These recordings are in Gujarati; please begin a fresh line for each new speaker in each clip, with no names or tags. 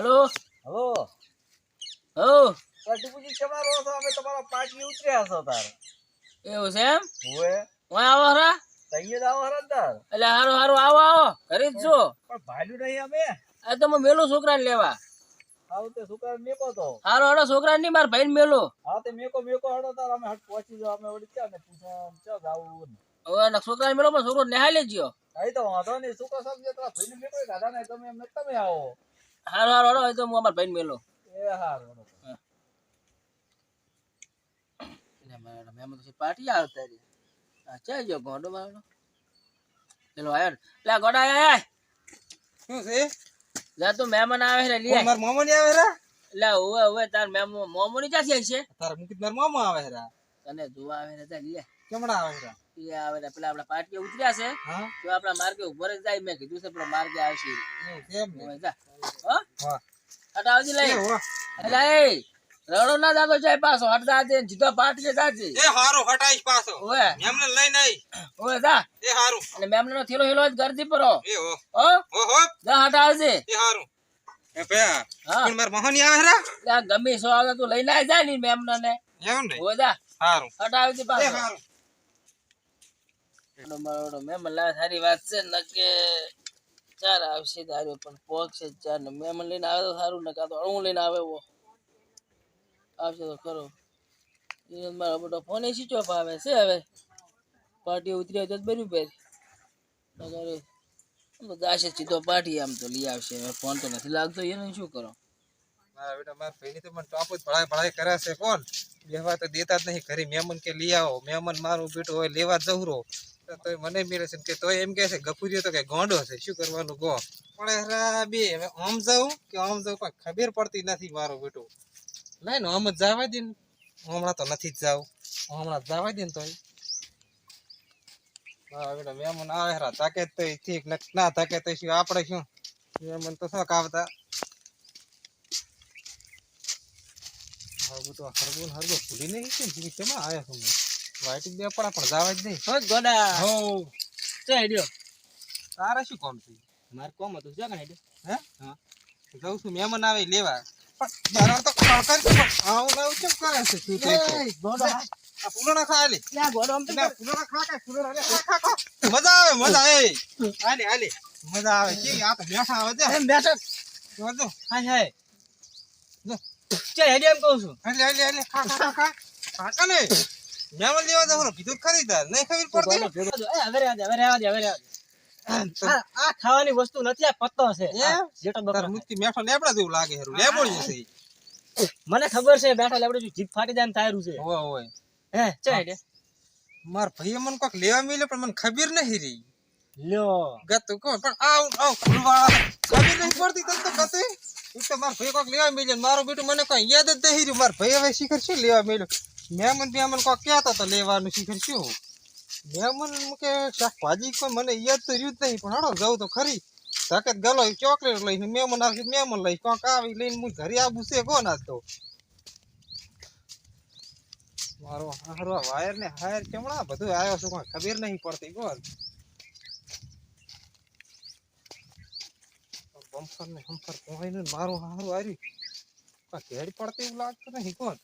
હેલો?
હલો?
હો
કટુપુજી કેમના રહો છો? અમે તમારા પાર્ટી ઉતર્યા છો તાર.
એવું છે એમ?
હોવે.
ઓય આવો હરા.
તઈએ આવો હરા તાર.
એટલે હારું હારો આવો આવો. ઘરે જ છો?
પણ ભાલ્યું નહીં અમે.
આ તો મેલો છોકરાને લેવા.
આવું તે છોકરા મેકો તો.
હારો હારો છોકરા નહીં માર ભાઈને મેલો.
હા તે મેકો મેકો હડો તાર. અમે હટ પહોંચી જાવ અમે વળી ક્યાં ને પૂછા ચો જાવું?
હવે એના છોકરાને મેલો પણ છોકરો નિહાળી લેજો
અહીં તો વાંધો નહીં કહો સમજે તારા ભાઈને મેકો દાદા ને તમે એમને તમે આવો.
હારો હારો હારો તો હું અમારા ભાઈને મેલો.
એ હારું.
મેમ તો પાર્ટી આવતા રે ચાલ જો ગોડો મારો ચલો આયો લે ગોડા આય
શું છે?
જા તો મહેમાન આવે રે લે
મારા મામા ની આવે રા?
લે ઓવે ઓવે તાર મેમ મોમોની ચાસી છે?
તારા મુકિત મારા મામા આવે રા.
તને જોવા આવે રે લે.
કેમડા આવે રા?
એ આવે પેલા આપડા પાર્ટી ઉતર્યા છે તો આપડા માર્ગે ઉપર જ જાય. મેં કીધું છે પેલો માર્ગે આવશે
હટાવજી ને?
લઈ.
એ
રડો ના દાદો જાય પાછો. હટ જાજે જીતો પાર્ટી જાજે.
એ હારો હટાઈશ પાછો.
ઓવે
મેમને લઈ નઈ
ઓવે જા.
એ હારો.
અને મેમને નો થેલો હેલો જ ગરદી પરો
એ હો.
હો?
હો હો.
જા હટ
એ હારો. એ પે
હા.
પણ માર મહોની આવે રા
ત્યાં ગમે સો આવે તું લઈને આવી જાય ની મેમને ને
એમ ને?
ઓવે જા.
હારો.
હટાવજે પાછો.
એ હારું.
મેમ લા સારી વાત છે ને ચાર આવશે તારે, પણ છે ચાર ને મેમ લઈને આવે તો સારું ને કાં તો અણું લઈને આવે આવશે તો ખરો. મારો બધો ફોન એ સ્વિચ ઓફ આવે છે હવે. પાર્ટી ઉતરી જ બન્યું પહેરી જાશે સીધો પાર્ટી, આમ તો લઈ આવશે. હવે ફોન તો નથી લાગતો, એને શું કરો?
મારા બેટા, મારા ભાઈની તો મને ટોપ જ ભણાય ભણાય કરાશે કોણ લેવા તો દેતા જ નહીં, ઘરે મહેમાન કે લઈ આવો. મહેમાન મારું બેટું હોય, લેવા જવરો તોય મને મિલે છે કે તોય એમ કહે છે ગફુરીઓ તો કે ગોંડો છે. શું કરવાનું? ગો. પણ બે હવે આમ જાઉં કે આમ જાઉં? પણ ખબર પડતી નથી મારો બેટો. નહીં આમ જ જવા દે ને. હમણાં તો નથી જ જાવ હમણાં જવા દે ને તોય. હા બેટા મહેમાન આવે ને તાકે તો શું, આપણે શું? કાવતા? હરગું તો હરગું હરગું ભૂલી નહીં આવ્યા છો? વાઈટ બે પડા પણ જાવા જ નહીં.
હો ગોડા.
હો.
ચા હેડ્યો?
તારે શું કામ છે?
મારે કોમ હતું જા કણ
હે? હા. જાઉં છું મહેમાન આવે લેવા. પણ તારા તો પણ આવું ને કેમ કરે છે? તું તો તો?
ગોડા.
આ ફૂલો ના ખા લે
ત્યાં ગોડો આમ તો
ના, ફૂલો ના ખા કાંઈ, ફૂલો ના લે, ખા, ખા. મજા આવે મજા આવે હાલે હાલે. મજા આવે. કેવી આ તો બેઠા આવે છે.
એમ બેઠક
જો હાય હાય.
ચા હેડ્યો એમ કહું છું.
હાલે હાલે હાલે. ખા ખા ખા ખા. ખા ને મહેમાન લેવા જવાનું કીધું ખરી તાર નહીં ખબર પડતી
હવે રહેવા દે હવે રહેવા દે હવે રહેવા દે આ ખાવાની વસ્તુ નથી આ પત્તો છે. જેટો બકર
મુક્તિ મેઠો લેબડા જેવું લાગે હેરું. લેબોડી જશે
મને ખબર છે બેઠા લેવડે જો જીભ ફાટી જાય ને તાયરું છે.
હોય હોય.
હે ચા
માર ભાઈએ મને કોક લેવા મિલ્યો પણ મને ખબર નહીં રહી.
લ્યો.
ગતું કો પણ આવ આવ ફૂલવાળા ખબર નહીં પડતી તને તો કતે તો માર ભાઈ કોક લેવા મિલ્યો મારું મારો બેટું મને કઈ યાદ જ નહીં રહ્યું. માર ભાઈ હવે શિખર શું લેવા મિલ્યો મહેમાન મહેમાન કોઈ કહેતા તો લેવાનું શિખર શું? મહેમાન કે, શાકભાજી કોઈ મને યાદ તો રહ્યું નહીં, પણ હાડો જાઉં તો ખરી. ધકે ગલો ચોકલેટ લઈને મહેમાન આવશે મહેમાન લઈશ કોક આવી લઈને હું ઘરે આવું છે, કોણ આજ તો? મારો હારો વાયર ને હાયર કેમણા? બધું આવ્યો છે, કોઈ ખબર નહીં પડતી કોણ બમ્પર ને હમ્પર કોઈ મારું હારું આવ્યું કોઈ ઘેડ પડતી એવું લાગતું નહીં, કોણ?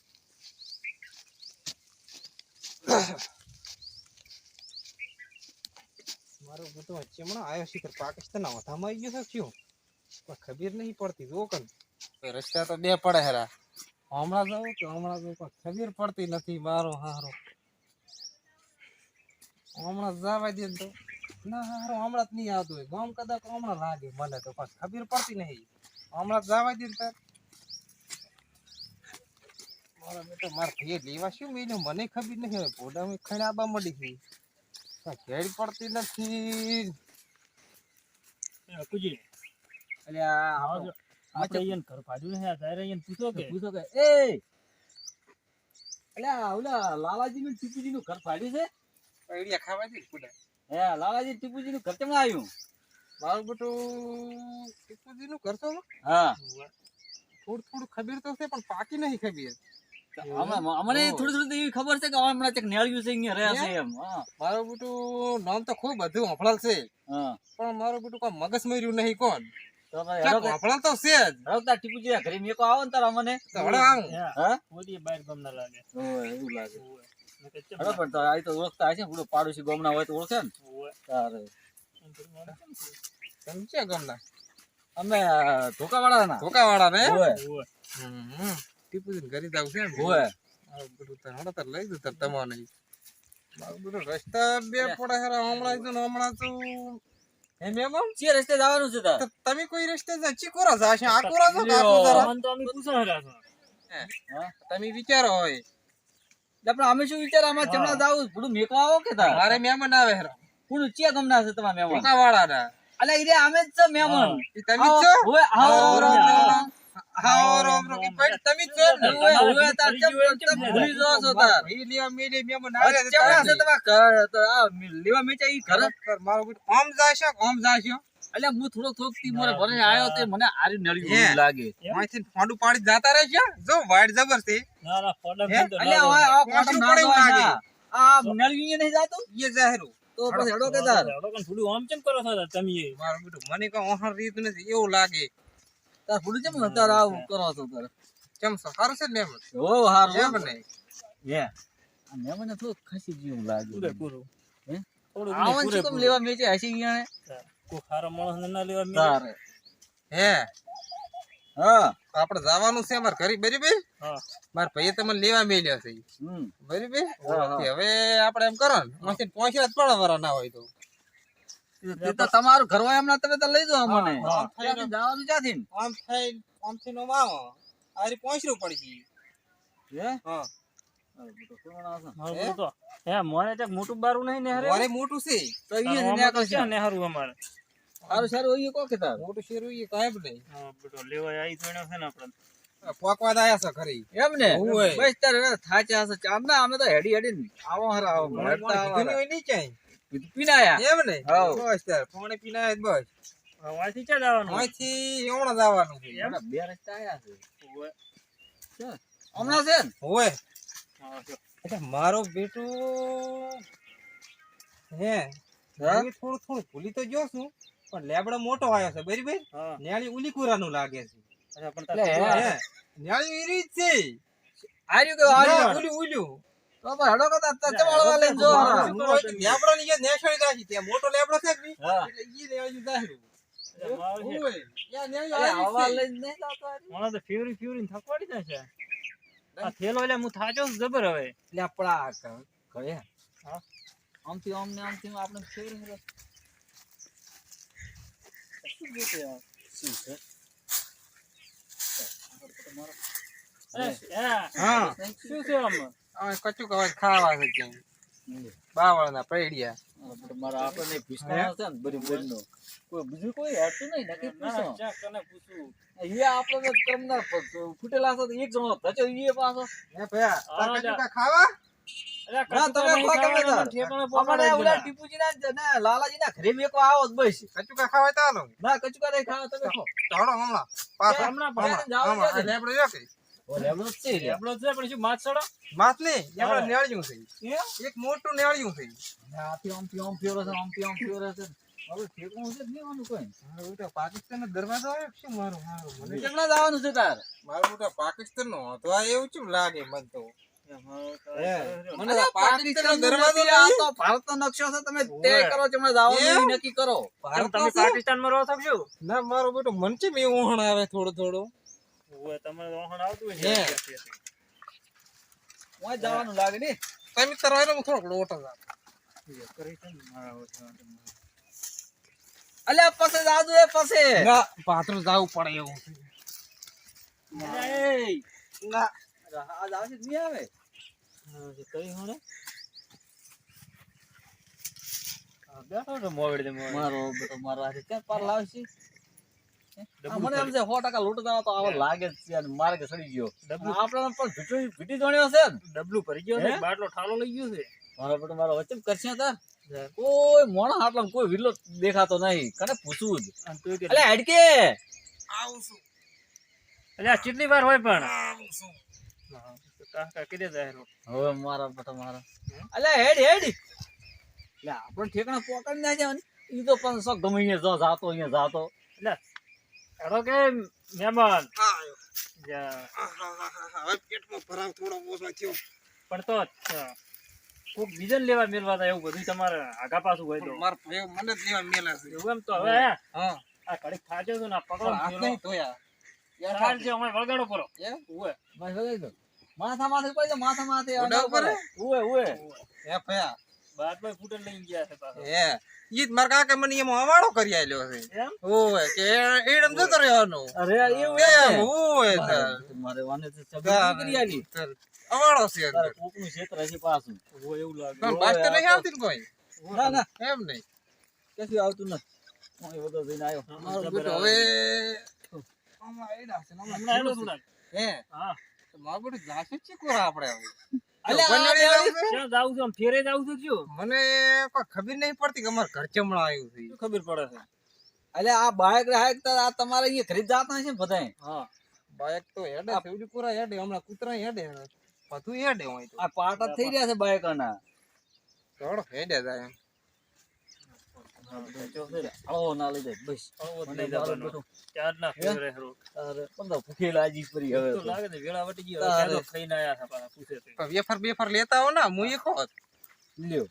મારો વચ્ચે હમણાં આવ્યો શિખર પાકિસ્તાન ના વધામાં આવી ગયો છે કોઈ ખબર નહીં પડતી જો કન રસ્તા તો બે પડે હેરા. હમણાં જાઉં કે હમણાં જાઉં પણ ખબર પડતી નથી મારો હારો. હમણાં જવા દે તો. ના હારો હમણાં જ નહીં આવતું હોય. ગામ કદાચ હમણાં લાગે મને તો પણ ખબર પડતી નહીં. હમણાં જવા દે ને મારા બેટા મારા ભાઈએ લેવા શું મેં મને ખબર નહીં હવે ભોડામાં ખણાબા મળી ગઈ. ઘેડ પડતી નથી.
કુજી
એટલે આ આપણે
અહીંયા ઘર ભાડ્યું છે તારે અહીંયા પૂછો કે.
પૂછો કે એ અલ્યા ઓલા લાલાજી નું ટીપુજી નું ઘર ફાડ્યું છે?
ખાવા દે
હે લાલાજી ટીપુજી નું ઘર કેમ આવ્યું
મારું બેટું ટીપુજીનું ઘર તો
હા.
થોડું થોડું ખબર તો છે પણ પાકી નહીં ખબર.
અમને થોડી થોડી એવી ખબર છે કે હમણાં ચેક નેળ્યું છે અહીંયા રહ્યા છે એમ હા.
મારું બેટું નામ તો ખૂબ બધું હફળાલ છે. પણ મારું બેટું કોઈ મગજ મર્યું નહીં કોણ?
તો ભાઈ
ક્યાં
હેડો કે-
કોપળા તો છે જ.
હેડો ટીપુજી ઘરે મેકો આવો ને તાર અમને.
હળો આવું.
હા?
મોદી બહાર ગામના લાગે.
એવું લાગે. આ તો ઓળખતા હશે પૂરો પાડોશી ગમના હોય તો ઓળખે ને. તારે.
ગામના?
અમે ધોકાવાળા ના?
ધોકાવાળા ને. હમ. ટીપુજીને ઘરે જાવ છે ને
હોય.
બધું તો હળો તાર લઈ દઉં તાર તમને રસ્તા બે પડે હેરા હમણાં તો હમણાં તો એમ એમ
જે રસ્તે જવાનું છે તાર.
તમે કોઈ રસ્તે જા ચીકોરા જાશે આકોરા જો કાકો જરા
મન તો અમે પૂછા રહ્યા છો.
તમે વિચારો હોય
અમે શું વિચાર? આમાં ચમડા જાવું થોડું મેકો આવો કે તાર?
મારે મહેમાન આવે હેરા
કોણ ચિયા ગમના છે તમારા મહેમાન?
ધોકાવાળા ના
અલે અમે જ છે મહેમાન.
તમે જ છો?
હોય આવો
આવો,
રામ
ઈ ભાઈ તમે જ છો
હોય હોય તાર ચમ ભૂલી જાઓ છો તાર
ભાઈ લેવા મેલે મહેમાન
હવે
આવે તો
છે
તારે
ઘર તો આ લેવા મેચા ઈ ઘર
કર મારો બેટો આમ જાશે કે આમ
એટલે હું થોડો થોડોકથી મોરે ભરે આયો તે મને આરી નળી
હે.
લાગે
અહીંથી ફોંડું પાડી જાતા રહે છે જો વાઈટ જબર છે
ના ના ફોડા
હે?
મેં તો
એટલે આ આ
પાછું
કોટમ
પડે
ના
એવું
જાય આ નળી નહીં જાતું
એ જાહેરું
તો પછી હેડો કે તાર
હવે કોણ થોડું આમ ચમ કરો છો તમે
મારો બેટો મને કઈ ઓહણ રીત નથી એવું લાગે
તાર ફૂડું ચમ તાર આવું કરો છો તાર.
કેમ છો? સારું છે મેમ
ઓ હાર
એમ ને?
હે આ મેમને થોડું ખસી જેવું લાગે
પૂરો.
હે?
થોડું
આવન છે કેમ લેવા મેચે હસી ગયા
કોઈ ખારો માણસને ના લેવા મેં.
તારે.
હે?
હા.
આપણે જવાનું છે અમારે ઘરે બરાબર?
હા.
માર ભાઈએ તમને લેવા મેલ્યા છે.
હમ.
બરાબર. હવે આપણે એમ કરો ને અહીંથી પહોંચ્યા જ પડે વરા ના હોય તો.
તે તો તમારું ઘર હોય એમના તમે તો લઈ જાઓ અમને. જવાનું ક્યાંથી?
આમ થઈ આમ થી નો આવો આરી પહોંચવું પડી
હે?
હા.
અરે, બધો કોણ આવશે?
મારું બધું તો હે મોરે મોટું બારું નહીં ને
મોટું છે.
તો
નેહારું અમારે?
સારું સારું કો કે તાર?
મોટું શેરું એ કાંઈ જ નહીં.
હા, બધો લેવા આવી તો છે ને આપણે.
પોકવા આયા છે ખરી.
એમ ને. બસ તાર થાચા ચાર અમે તો હેડી હેડી આવો હરા આવો.
નહીં
કીધું પીનાયા?
એમ ને? બસ તાર પાણી પીને બસ.
અહીંથી ક્યાં જવાનું?
અહીંથી હમણાં જવાનું. છે
બે રસ્તા આયા છે. હમણાં છે ને?
હોય એટલે મારો બેટું હે
હા?
થોડું થોડું ભૂલી તો જો છું પણ લેબડો મોટો આવ્યો છે બરાબર. ન્યાળી ઉલી કુરાનું લાગે છે. ન્યાળી ઈરી જ છે.
આર્યું કે આર્યું
ઉલ્યું ઉલ્યું.
તો હેડો કે તાર તાર ચવાળવા લઈને જો
લેબડો ની જે મોટો લેબડો છે કે એટલે ઈ જાહેરું.
આમ? ને ને
આમાં
હવે ખાવા છે ક્યાંય. બાવળના પૈડિયા.
મારા આપણને ભીષણ છે ને બરી બરીનો. કોઈ બીજું કોઈ હેડતું નહીં નક્કી
ના,
પૂછો.
કને પૂછું.
એ આપણે તો કરમદાર ફૂટેલા હશે એક જણો ધચો ઈ પાછો.
હે ભયા તાર
હા,
ખાવા?
ના, તમે ખો તમે
ખાવાના,
અમારે ઓલા
દેના.
ટીપુજીના જ ને લાલાજીના ઘરે મેકો આવો જ બસ.
કચુકા ખાવા ચાલો
ના કચુકા નહીં ખાવા તમે ખો.
ચાલો હમણાં. પાછા.
હમણાં
લેબડો કે.
લેબડો જ છે.
લેબડો છે પણ શું સડો
નહીં નેળિયું છે. એક મોટું નેળિયું છે.
છે છે.
બેટો પાકિસ્તાનનો દરવાજો આવ્યો શું મારું મારું? મને
કેમ જવાનું છે તાર?
મારો બેટો પાકિસ્તાનનો હતો. આ એવું કેમ લાગે મને તો? હે મને
અરે
તો પાકિસ્તાનનો
પાકિસ્તાનનો
દરવાજો
નથી, આ
નહીં.
તો ભારતનો નકશો છે તમે તે કરો છો હમણાં જવાનું
એમ?
ઈ નક્કી કરો.
ભારત
તમે પાકિસ્તાનમાં રહો છો
ના મારો બેટો મન છે એવું આવે થોડું થોડું?
ઓય, તમારે તો આવતું છે.
ઓય જવાનું લાગે ને.
તમે લોટો જા
પાસે એ પાસે
ના પાત્ર જાવું પડે એવું. ના.
નહીં આવે?
કઈ હોણે? બેઠો મોવડી. દે
મારો બેટો મારો હાથે ક્યાં પાર લાવશે? મને એમ છે સો ટકા લૂંટ દાવા તો આવો લાગે છે અને માર્ગે સડી ગયો. આપણે પણ ભીટી ભીટી જોણ્યો છે
ડબલું ભરી ગયો છે બાટલો ઠાલો લઈ ગયો છે.
મારો બેટો મારો વચ્ચે કરશે તાર. કોઈ મોણા હાટલા કોઈ વિલો દેખાતો નહીં. કને પૂછવું જ.
અને તું
અલ્યા હેડકે.
આવું છું.
એટલે કેટલી વાર હોય પણ.
આવું છું.
હવે મારા બેટા મારા. અલ્યા હેડ હેડ. એટલે આપણે ઠેકાણા પોકડ ના જાય ઈ તો પણ સો ગમે અહીંયા જાતો અહીંયા જાતો.
એટલે હેડો કે મહેમાન. જા,
હવે પેટમાં ભરાવ થોડો ઓછો થયો.
પણ તો કોક બીજન લેવા મેલવા તા એવું બધું તમારે આગા પાછું હોય તો.
મારા ભાઈઓ મને જ લેવા મેલા છે.
એવું એમ તો હવે
હા?
આ ઘડીક થાચો છો ને પકડો
હાથ નહીં ધોયા
પેલો. થાળ છે, અમે વળગાડો પરો
એ
ઉવે.
બસ તો. માથા માથે પડી જાય, માથા માથે
ઉપર?
ઉપર. ઉવે, ઉવે.
હે ભયા.
બાદમાં ફૂટે લઈને ગયા છે પાછા.
હે ઈ જ કાકા મને એમાં હવાડો કરી આલ્યો છે ઓય કે એડમ જતો રહેવાનો
અરે એવું
એમ ઓય
મારે વાને તો ચબી કરી આલી.
તાર છે અંદર
કોકનું ક્ષેત્ર હશે પાછું.
ઉવે એવું લાગે.
પણ બાસ્ટર નહીં આવતી ને કોઈ
ના, ના,
એમ નહીં
કશું આવતું નથી. હું એ જઈને આવ્યો.
મારો બેટો હવે આમાં એડા છે
હમણાં હેડો થોડાક.
હે
હા.
મારો બેટો જાસૂસ છે કોરા આપણે હવે છે?
ફેરે છું?
મને કોઈ ખબર નહીં પડતી કે અમારે ઘર ચમણા આવ્યું છે
ખબર પડે છે
અલ્યા, આ બાઈક રાઈક તો આ તમારે અહીંયા ખરીદ જાતા હશે બધાય.
હા
બાઈક તો હેડે સેવડી કોરા હેડે હમણાં કૂતરા હેડે બધું હેડે હોય
આ પાટ જ થઈ રહ્યા છે બાઈકોના.
થોડો હેડે જાય એમ
આવો ના લઈ જાય, બસ. મને
લઈ
મારો
જવાનો.
બેટો
ચારના ફેરે
પંદર ભૂખી લાજી પડી હવે
તો
તો.
લાગે છે વેળા વટી ગઈ.
તારે.
હવે ક્યાં તો ખાઈને આયા છે પાછા પૂછે છે.
વેફર બેફર લેતા હો ને હું એ ખોત
લ્યો.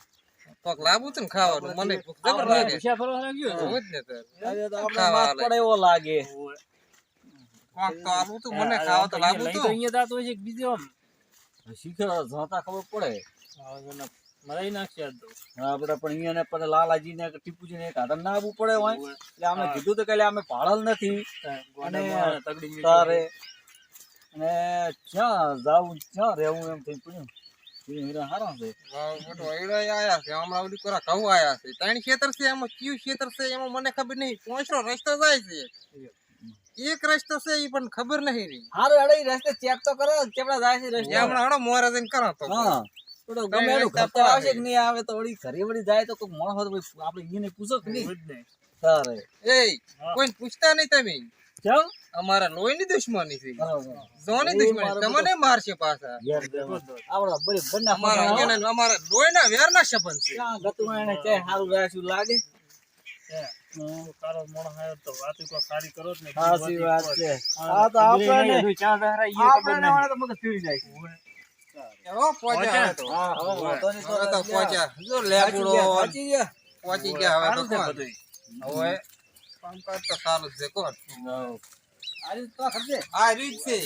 કોક લાવું હતું ને ખાવાનું મને જબર લાગે
ભૂસ્યા ફરવા લાગ્યો છે.
જ ને
તો આપણે
ખાવા
પડે એવો લાગે
કોક તો આલું તું મને ખાવા તો
તો
લાવું
અહીંયા લઈ તો અહીંયા જાતો છે બીજો આમ.
શીખર જોતા ખબર પડે
મરાઈ નાખશે.
હા બધા પણ અહીંયા ને પણ લાલાજી ને ટીપુજી ને કાઢન ના આવવું પડે હોય. એટલે અમે કીધું તો કે અમે ભાડલ નથી. અને તારે અને ક્યાં જાવું ક્યાં રહેવું એમ થઈ પડ્યું એ હીરા હારા છે.
વાવ, બેટો એડા આયા છે. હમણાં ઓલી કોરા આયા છે. ત્રણ ખેતર છે એમાં. કયું ખેતર છે એમાં મને ખબર નહીં. પોંચનો રસ્તો જાય છે. એક રસ્તો છે એ પણ ખબર નહીં
હારું રસ્તે ચેક તો કરો. કેવડા જાય છે રસ્તે?
હમણાં હડો મોરે જઈને કરો તો.
હા. થોડો ગમે ખર્ચો
પર
આવશે કે નહીં આવે તો વળી ઘરે વળી જાય તો કોઈ માણસ હોય આપણે એને પૂછો કે નહીં?
ને.
તારે.
એ કોઈ પૂછતા નહીં તમે?
કેમ?
અમારા લોહીની દુશ્મની છે. જોની દુશ્મની. તમને મારશે પાછા.
આપણા બરી બંને
અમારા
ફોટા
અહીંયાના અમારા લોહીના વેરના સંબંધ છે.
ક્યાં ગતું એને ક્યાંય હારું રાખ્યું લાગે?
સારી કરો જ હા,
તો આપણે આપણે. તો. હા
તો જો
ગયા,
પહોંચી ગયા. હવે તો
સારું છે
કોણ?
બધુંય.
હવે કામકાજ તો સારું છે કોણ?
આ રીતે તો.
આ રીત છે.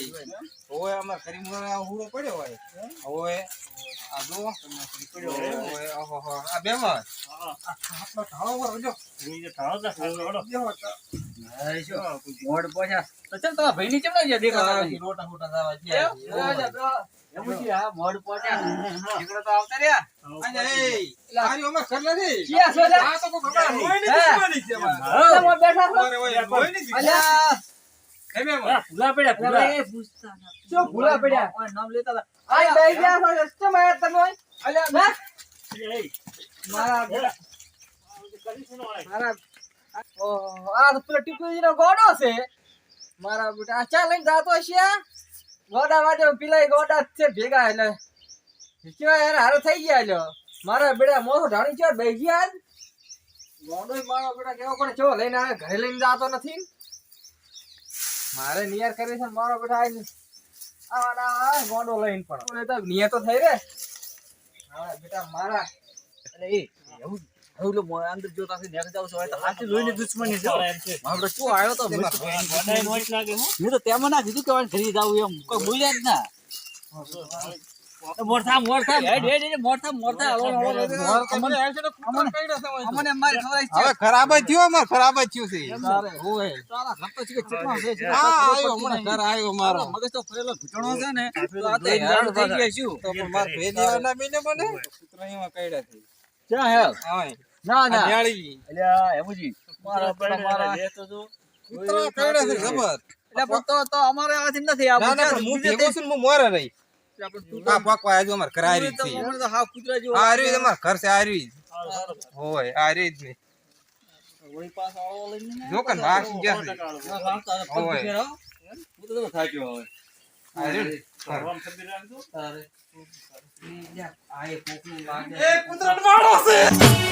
હવે અમાર કરી હુડો પડ્યો હોય. હવે આ જો પડ્યો હોય હવે ઓહો આ બેમાં
હા.
આટલો ઢાળો ઉપર જો
જે.
તો.
તો ચાલ તમારા ભાઈ ચમ ના દેખાતા
રોટા ફોટા
જવા?
મારા બેટા આ ચા લઈને જાતો હશે ગોડા માટે પેલા ગોડા છે ભેગા, એટલે કેવા યાર હારો થઈ ગયા એટલે મારા બેટા મોસો ઢાણી છે બે ગયા ગોડો મારો બેટા કેવો પણ ચો લઈને આવે, ઘરે લઈને જાતો નથી. મારે નિયર કરી છે મારો બેટા આવી આવાના ગોડો લઈને પણ. એ તો નિયર તો થઈ રે. હા, બેટા મારા. એટલે એ, એવું એવું અંદર જોતા થી નેક જાવ છો તો હાથી લોહીની દુશ્મની છે.
એમ છે.
મારો શું આવ્યો તો મેં તો
જ લાગે, હો.
મેં તો તેમાં ના કીધું કે વાળ ઘરે જાવું એમ. કોઈ બોલ્યા જ ના. મોર થામ હેડ હેડ. અમને મારી છે.
હવે ખરાબ જ થયો અમાર ખરાબ જ થયું છે.
તારે.
ઓય.
તારા ઘર છે કે ચેટલો છે, છે.
હા આવ્યો હમણાં. ઘર આવ્યો મારો.
મગજ તો ફરેલો ઘૂંટણો છે ને. તો આ તો હેરાન થઈ ગયા શું
તો પણ માર ભેદ દેવાના બેને મને કૂતરા એમાં કરડ્યા છે.
ક્યાં હે?
હા
ના ના અલ્યા હેમુજી મારા મારા
લેતો તો જો.
કૂતરા કરડ્યા છે જબર
એટલે પણ તો તો અમારે આથી નથી આ
ના હું ભેગો છું હું મોરે રહી આ પકવા આજુ અમાર જ છે
તો હા કુતરા જો
આ તમાર ઘર છે આ જ. હોય આ રહ્યું જ ને
વળી પાસ આવો લઈને
જો કન વાસ ગયા છે હોય.
હું તો તમે થાક્યો હવે.
આ ને.
ભગવાન ખબર રાખજો.
તારે. આ એ કોકનું લાગે.
એ કૂતરા